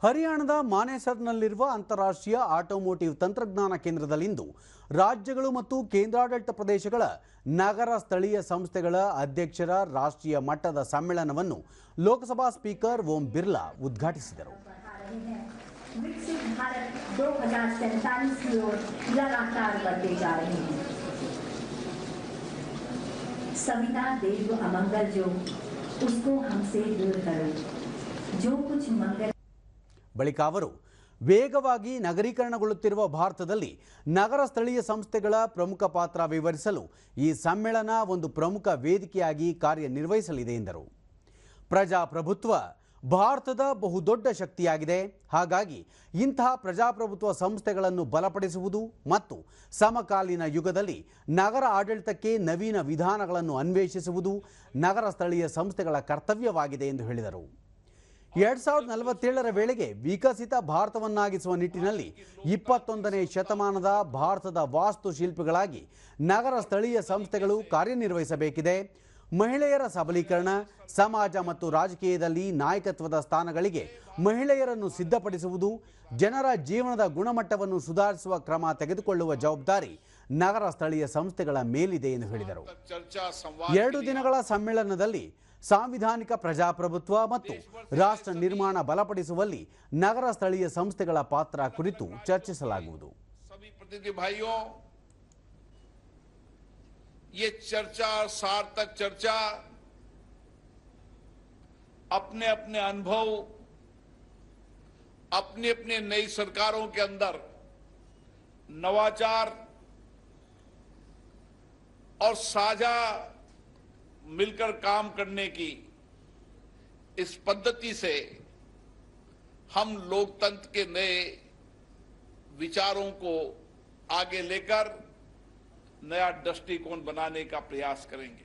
ಹರಿಯಾಣದ ಮಾನೇಸರ್ನಲ್ಲಿರುವ ಅಂತಾರಾಷ್ಟ್ರೀಯ ಆಟೋಮೋಟಿವ್ ತಂತ್ರಜ್ಞಾನ ಕೇಂದ್ರದಲ್ಲಿಂದು ರಾಜ್ಯಗಳು ಮತ್ತು ಕೇಂದ್ರಾಡಳಿತ ಪ್ರದೇಶಗಳ ನಗರ ಸ್ಥಳೀಯ ಸಂಸ್ಥೆಗಳ ಅಧ್ಯಕ್ಷರ ರಾಷ್ಟ್ರೀಯ ಮಟ್ಟದ ಸಮ್ಮೇಳನವನ್ನು ಲೋಕಸಭಾ ಸ್ಪೀಕರ್ ಓಂ ಬಿರ್ಲಾ ಉದ್ಘಾಟಿಸಿದರು विकसित भारत दो हजार सैतालीस की ओर लगातार बढ़ते जा रहे हैं सविता देव अमंगल जो उसको हमसे दूर करो जो कुछ मंगल ಬಳಿಕ ಅವರು ವೇಗವಾಗಿ ನಗರೀಕರಣಗೊಳ್ಳುತ್ತಿರುವ ಭಾರತದಲ್ಲಿ ನಗರ ಸ್ಥಳೀಯ ಸಂಸ್ಥೆಗಳ ಪ್ರಮುಖ ಪಾತ್ರ ವಿವರಿಸಲು ಈ ಸಮ್ಮೇಳನ ಒಂದು ಪ್ರಮುಖ ವೇದಿಕೆಯಾಗಿ ಕಾರ್ಯನಿರ್ವಹಿಸಲಿದೆ ಎಂದರು. ಪ್ರಜಾಪ್ರಭುತ್ವ ಭಾರತದ ಬಹುದೊಡ್ಡ ಶಕ್ತಿಯಾಗಿದೆ. ಹಾಗಾಗಿ ಇಂತಹ ಪ್ರಜಾಪ್ರಭುತ್ವ ಸಂಸ್ಥೆಗಳನ್ನು ಬಲಪಡಿಸುವುದು ಮತ್ತು ಸಮಕಾಲೀನ ಯುಗದಲ್ಲಿ ನಗರ ಆಡಳಿತಕ್ಕೆ ನವೀನ ವಿಧಾನಗಳನ್ನು ಅನ್ವೇಷಿಸುವುದು ನಗರ ಸ್ಥಳೀಯ ಸಂಸ್ಥೆಗಳ ಕರ್ತವ್ಯವಾಗಿದೆ ಎಂದು ಹೇಳಿದರು. ಎರಡ್ ಸಾವಿರದ ನಲವತ್ತೇಳರ ವೇಳೆಗೆ ವಿಕಸಿತ ಭಾರತವನ್ನಾಗಿಸುವ ನಿಟ್ಟಿನಲ್ಲಿ ಇಪ್ಪತ್ತೊಂದನೇ ಶತಮಾನದ ಭಾರತದ ವಾಸ್ತುಶಿಲ್ಪಿಗಳಾಗಿ ನಗರ ಸ್ಥಳೀಯ ಸಂಸ್ಥೆಗಳು ಕಾರ್ಯನಿರ್ವಹಿಸಬೇಕಿದೆ. ಮಹಿಳೆಯರ ಸಬಲೀಕರಣ, ಸಮಾಜ ಮತ್ತು ರಾಜಕೀಯದಲ್ಲಿ ನಾಯಕತ್ವದ ಸ್ಥಾನಗಳಿಗೆ ಮಹಿಳೆಯರನ್ನು ಸಿದ್ಧಪಡಿಸುವುದು, ಜನರ ಜೀವನದ ಗುಣಮಟ್ಟವನ್ನು ಸುಧಾರಿಸುವ ಕ್ರಮ ತೆಗೆದುಕೊಳ್ಳುವ ಜವಾಬ್ದಾರಿ ನಗರ ಸ್ಥಳೀಯ ಸಂಸ್ಥೆಗಳ ಮೇಲಿದೆ ಎಂದು ಹೇಳಿದರು. ಎರಡು ದಿನಗಳ ಸಮ್ಮೇಳನದಲ್ಲಿ ಸಾಂವಿಧಾನಿಕ ಪ್ರಜಾಪ್ರಭುತ್ವ ಮತ್ತು ರಾಷ್ಟ್ರ ನಿರ್ಮಾಣ ಬಲಪಡಿಸುವಲ್ಲಿ ನಗರ ಸ್ಥಳೀಯ ಸಂಸ್ಥೆಗಳ ಪಾತ್ರ ಕುರಿತು ಚರ್ಚಿಸಲಾಗುವುದು सभी प्रतिनिधि भाइयों ये चर्चा और सार्थक चर्चा अपने अपने अनुभव अपनी अपनी नई सरकारों के अंदर नवाचार और साझा मिलकर काम करने की इस पद्धति से हम लोकतंत्र के नए विचारों को आगे लेकर नया दृष्टिकोण बनाने का प्रयास करेंगे।